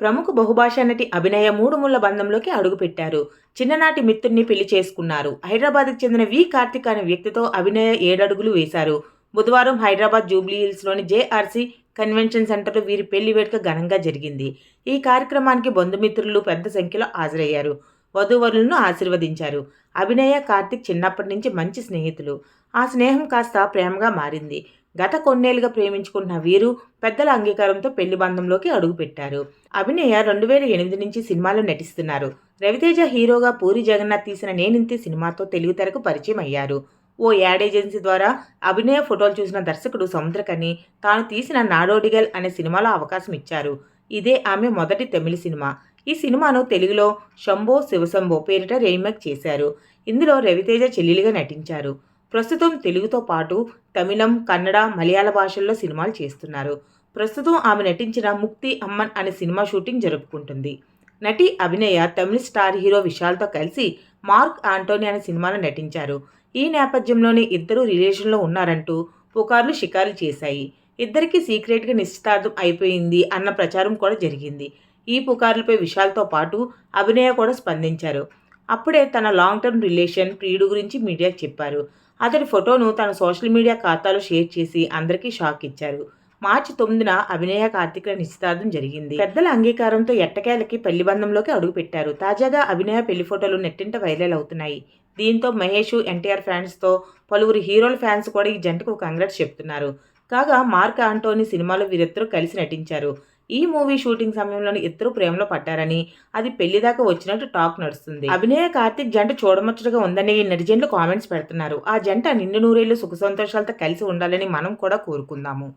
ప్రముఖ బహుభాషా నటి అభినయ మూడు ముళ్ళ బంధంలోకి అడుగుపెట్టారు. చిన్ననాటి మిత్రుడిని పెళ్ళి చేసుకున్నారు. హైదరాబాద్కి చెందిన వి కార్తిక్ అనే వ్యక్తితో అభినయ ఏడడుగులు వేశారు. బుధవారం హైదరాబాద్ జూబ్లీ హిల్స్లోని జేఆర్సీ కన్వెన్షన్ సెంటర్లో వీరి పెళ్ళి వేడుక ఘనంగా జరిగింది. ఈ కార్యక్రమానికి బంధుమిత్రులు పెద్ద సంఖ్యలో హాజరయ్యారు. వధూవరులను ఆశీర్వదించారు. అభినయ కార్తిక్ చిన్నప్పటి నుంచి మంచి స్నేహితులు. ఆ స్నేహం కాస్త ప్రేమగా మారింది. గత కొన్నేళ్ళుగా ప్రేమించుకున్న వీరు పెద్దల అంగీకారంతో పెళ్ళి బంధంలోకి అడుగుపెట్టారు. అభినయ రెండు వేల ఎనిమిది నుంచి సినిమాలో నటిస్తున్నారు. రవితేజ హీరోగా పూరి జగన్నాథ్ తీసిన నేనింతే సినిమాతో తెలుగు తెరకు పరిచయం అయ్యారు. ఓ యాడ్ ఏజెన్సీ ద్వారా అభినయ ఫోటోలు చూసిన దర్శకుడు సముద్రకని తాను తీసిన నాడోడిగల్ అనే సినిమాలో అవకాశం ఇచ్చారు. ఇదే ఆమె మొదటి తమిళ సినిమా. ఈ సినిమాను తెలుగులో శంభో శివశంభో పేరిట రీమేక్ చేశారు. ఇందులో రవితేజ చెల్లెలిగా నటించారు. ప్రస్తుతం తెలుగుతో పాటు తమిళం కన్నడ మలయాళ భాషల్లో సినిమాలు చేస్తున్నారు. ప్రస్తుతం ఆమె నటించిన ముక్తి అమ్మన్ అనే సినిమా షూటింగ్ జరుపుకుంటుంది. నటి అభినయ తమిళ స్టార్ హీరో విశాల్తో కలిసి మార్క్ ఆంటోనీ అనే సినిమాలో నటించారు. ఈ నేపథ్యంలోనే ఇద్దరు రిలేషన్లో ఉన్నారంటూ పుకార్లు షికారులు చేశాయి. ఇద్దరికి సీక్రెట్గా నిశ్చితార్థం అయిపోయింది అన్న ప్రచారం కూడా జరిగింది. ఈ పుకార్లపై విశాల్తో పాటు అభినయ కూడా స్పందించారు. అప్పుడే తన లాంగ్ టర్మ్ రిలేషన్ ప్రియుడు గురించి మీడియాకి చెప్పారు. అతడి ఫోటోను తన సోషల్ మీడియా ఖాతాలో షేర్ చేసి అందరికీ షాక్ ఇచ్చారు. మార్చి తొమ్మిదిన అభినయ కార్తిక్ల నిశ్చితార్థం జరిగింది. పెద్దల అంగీకారంతో ఎట్టకేలకి పెళ్ళి బంధంలోకి అడుగుపెట్టారు తాజాగా అభినయ పెళ్ళి ఫోటోలు నెట్టింట వైరల్ అవుతున్నాయి. దీంతో మహేష్ ఎన్టీఆర్ ఫ్యాన్స్తో పలువురు హీరోల ఫ్యాన్స్ కూడా ఈ జంటకు కంగ్రాట్స్ చెప్తున్నారు. కాగా మార్క్ ఆంటోని సినిమాలో వీరిద్దరూ కలిసి నటించారు. ఈ మూవీ షూటింగ్ సమయంలోనే ఇద్దరు ప్రేమలో పట్టారని అది పెళ్ళి దాకా వచ్చినట్టు టాక్ నడుస్తుంది. అభినయ కార్తిక్ జంట చూడముచ్చటగా ఉందని నెటిజన్లు కామెంట్స్ పెడుతున్నారు. ఆ జంట నిండు నూరేళ్ళు సుఖ సంతోషాలతో కలిసి ఉండాలని మనం కూడా కోరుకుందాము.